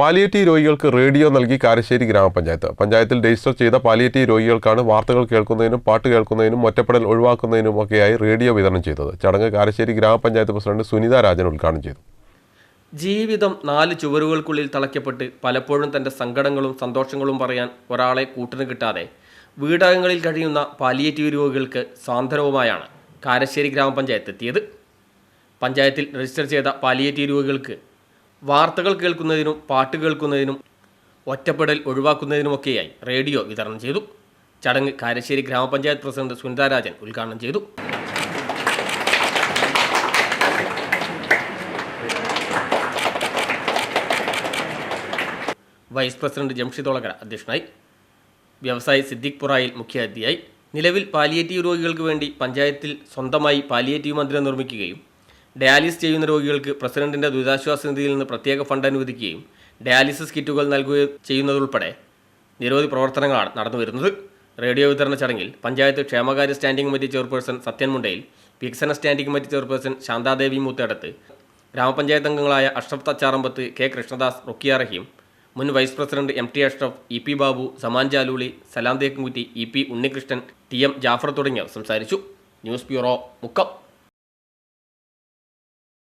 Palliative രോഗികൾക്ക് radio നൽകി കാരശ്ശേരി ഗ്രാമപഞ്ചായത്ത്. പഞ്ചായത്തിൽ രജിസ്റ്റർ ചെയ്ത പാലിയേറ്റീവ് രോഗികൾക്കാണ് വാർത്തകൾ കേൾക്കുന്നതിനും പാട്ട് കേൾക്കുന്നതിനും ഒറ്റപ്പെടൽ ഒഴിവാക്കുന്നതിനും ഒക്കെയായി റേഡിയോ വിതരണം ചെയ്തത്. ചടങ്ങ് കാരശ്ശേരി ഗ്രാമപഞ്ചായത്ത് പ്രസിഡന്റ് സുനിത രാജൻ ഉദ്ഘാടനം ചെയ്തു. ജീവിതം നാല് ചുവരുകൾക്കുള്ളിൽ തളയ്ക്കപ്പെട്ട് പലപ്പോഴും തന്റെ സങ്കടങ്ങളും സന്തോഷങ്ങളും പറയാൻ ഒരാളെ കൂട്ടിന് കിട്ടാതെ വീടകങ്ങളിൽ കഴിയുന്ന പാലിയേറ്റീവ് രോഗികൾക്ക് സാന്ത്വനവുമായാണ് കാരശ്ശേരി ഗ്രാമപഞ്ചായത്ത് എത്തിയത്. പഞ്ചായത്തിൽ രജിസ്റ്റർ ചെയ്ത പാലിയേറ്റീവ് രോഗികൾക്ക് വാർത്തകൾ കേൾക്കുന്നതിനും പാട്ട് കേൾക്കുന്നതിനും ഒറ്റപ്പെടൽ ഒഴിവാക്കുന്നതിനുമൊക്കെയായി റേഡിയോ വിതരണം ചെയ്തു. ചടങ്ങ് കാരശ്ശേരി ഗ്രാമപഞ്ചായത്ത് പ്രസിഡന്റ് സുനിതാ രാജൻ ഉദ്ഘാടനം ചെയ്തു. വൈസ് പ്രസിഡന്റ് ജംഷിദോളകര അധ്യക്ഷനായി. വ്യവസായി സിദ്ദിഖ് പുറായിൽ മുഖ്യാതിഥിയായി. നിലവിൽ പാലിയേറ്റീവ് രോഗികൾക്ക് വേണ്ടി പഞ്ചായത്തിൽ സ്വന്തമായി പാലിയേറ്റീവ് മന്ദിരം നിർമ്മിക്കുകയും ഡയാലിസിസ് ചെയ്യുന്ന രോഗികൾക്ക് പ്രസിഡന്റിന്റെ ദുരിതാശ്വാസ നിധിയിൽ നിന്ന് പ്രത്യേക ഫണ്ട് അനുവദിക്കുകയും ഡയാലിസിസ് കിറ്റുകൾ നൽകുകയും ചെയ്യുന്നതുൾപ്പെടെ നിരവധി പ്രവർത്തനങ്ങളാണ് നടന്നു വരുന്നത്. റേഡിയോ വിതരണ ചടങ്ങിൽ പഞ്ചായത്ത് ക്ഷേമകാര്യ standing committee chairperson Sathyan Mundayil വികസന standing committee chairperson Shanthadevi Moothedath grama panchayat അംഗങ്ങളായ അഷ്റഫ് തച്ചാറമ്പത്ത് കെ കൃഷ്ണദാസ് റുക്കിയ റഹീം മുൻ vice president M T Ashraf E P Babu Saman Jaluli Salam Thekkumkutty E P Unnikrishnan T M Jafar തുടങ്ങിയവർ സംസാരിച്ചു. News bureau Mukkam.